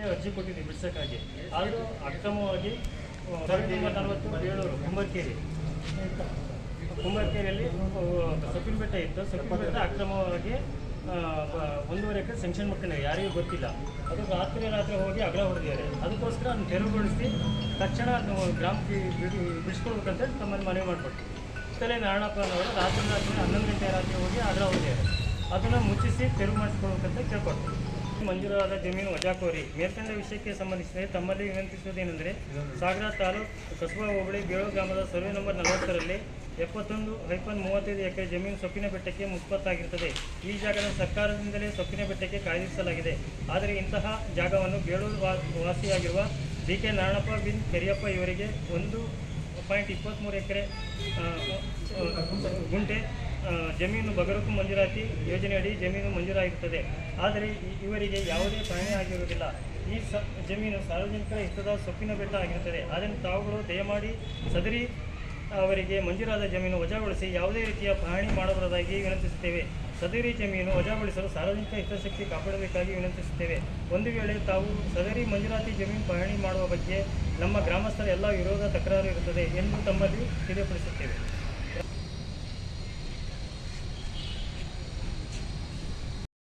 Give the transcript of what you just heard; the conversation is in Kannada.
ಇದಕ್ಕೆ ಅರ್ಜಿ ಕೊಟ್ಟಿದ್ದೀನಿ ಬಿಡ್ಸೋಕ್ಕಾಗಿ. ಆದರೂ ಅಕ್ರಮವಾಗಿ ನಲವತ್ತು ಬೇಳೂರು ಕುಂಬರ್ಕೇರಿ ಕುಂಬರ್ಕೇರಿಯಲ್ಲಿ ಸೊಪ್ಪಿನ ಬೆಟ್ಟ ಇತ್ತು. ಸೊಪ್ಪಿನ ಬೆಟ್ಟ ಅಕ್ರಮವಾಗಿ ಒಂದೂವರೆ ಎಕರೆ ಸೆಂಕ್ಷನ್ ಮಾಡ್ಕೊಂಡಿದ್ದಾರೆ. ಯಾರಿಗೂ ಗೊತ್ತಿಲ್ಲ. ಅದು ರಾತ್ರಿ ರಾತ್ರಿ ಹೋಗಿ ಅಗಲ ಹೊಡೆದಿದ್ದಾರೆ. ಅದಕ್ಕೋಸ್ಕರ ಅದನ್ನು ತೆರವುಗೊಳಿಸಿ ತಕ್ಷಣ ಅದನ್ನು ಗ್ರಾಮಕ್ಕೆ ಬಿಡಿ ಬಿಡಿಸ್ಕೊಳ್ಬೇಕಂತ ತಮ್ಮಲ್ಲಿ ಮನವಿ ಮಾಡಿಕೊಟ್ಟು ಇಷ್ಟಲೇ ನಾರಾಯಣಪ್ಪನವರು ರಾತ್ರಿ ರಾತ್ರಿ ಹನ್ನೊಂದು ಗಂಟೆ ರಾತ್ರಿ ಹೋಗಿ ಅಗಲ ಹೊಡೆದಿದ್ದಾರೆ. ಅದನ್ನು ಮುಚ್ಚಿಸಿ ತೆರವು ಮಾಡಿಸ್ಕೊಳ್ಬೇಕಂತ ಕೇಳ್ಕೊಡ್ತೀವಿ ಮಂಜೂರಾದ ಜಮೀನು ವಜಾಕೋರಿ. ಮೇಲ್ಕಂಡ ವಿಷಯಕ್ಕೆ ಸಂಬಂಧಿಸಿದಂತೆ ತಮ್ಮಲ್ಲಿ ವಿನಂತಿಸುವುದೇನೆಂದರೆ, ಸಾಗರ ತಾಲೂಕು ಕಸಬಾ ಹೋಬಳಿ ಬೇಳು ಗ್ರಾಮದ ಸರ್ವೆ ನಂಬರ್ ನಲವತ್ತರಲ್ಲಿ ಎಪ್ಪತ್ತೊಂದು ಹೈಪನ್ ಮೂವತ್ತೈದು ಎಕರೆ ಜಮೀನು ಸೊಪ್ಪಿನ ಬೆಟ್ಟಕ್ಕೆ ಮುಕ್ಪತ್ತಾಗಿರುತ್ತದೆ ಈ ಜಾಗದ ಸರ್ಕಾರದಿಂದಲೇ ಸೊಪ್ಪಿನ ಬೆಟ್ಟಕ್ಕೆ ಕಾಯ್ದಿರಿಸಲಾಗಿದೆ. ಆದರೆ ಇಂತಹ ಜಾಗವನ್ನು ಬೇಳೂರು ವಾಸಿಯಾಗಿರುವ ಡಿ ಕೆ ನಾರಾಯಣಪ್ಪ ಬಿನ್ ಕೆರಿಯಪ್ಪ ಇವರಿಗೆ ಒಂದು ಪಾಯಿಂಟ್ ಇಪ್ಪತ್ತ್ಮೂರು ಎಕರೆ ಗುಂಟೆ ಜಮೀನು ಬಗರಕು ಮಂಜೂರಾತಿ ಯೋಜನೆಯಡಿ ಜಮೀನು ಮಂಜೂರಾಗಿರುತ್ತದೆ ಆದರೆ ಇವರಿಗೆ ಯಾವುದೇ ಪ್ರಾಣಿ ಆಗಿರುವುದಿಲ್ಲ. ಈ ಸ ಜಮೀನು ಸಾರ್ವಜನಿಕರ ಹಿತದ ಸೊಪ್ಪಿನ ಬೆಟ್ಟ ಆಗಿರುತ್ತದೆ. ಅದನ್ನು ತಾವುಗಳು ದಯಮಾಡಿ ಸದರಿ ಅವರಿಗೆ ಮಂಜೂರಾದ ಜಮೀನು ವಜಾಗೊಳಿಸಿ ಯಾವುದೇ ರೀತಿಯ ಪ್ರಾಣಿ ಮಾಡಬಾರದಾಗಿ ವಿನಂತಿಸುತ್ತೇವೆ. ಸದರಿ ಜಮೀನು ವಜಾಗೊಳಿಸಲು ಸಾರ್ವಜನಿಕ ಹಿತಾಸಕ್ತಿ ಕಾಪಾಡಬೇಕಾಗಿ ವಿನಂತಿಸುತ್ತೇವೆ. ಒಂದು ವೇಳೆ ತಾವು ಸದರಿ ಮಂಜೂರಾತಿ ಜಮೀನು ಪಹಣಿ ಮಾಡುವ ಬಗ್ಗೆ ನಮ್ಮ ಗ್ರಾಮಸ್ಥರ ಎಲ್ಲ ವಿರೋಧ ತಕರಾರು ಇರುತ್ತದೆ ಎಂದು ತಮ್ಮಲ್ಲಿ ತಿಳಿಯಪಡಿಸುತ್ತೇವೆ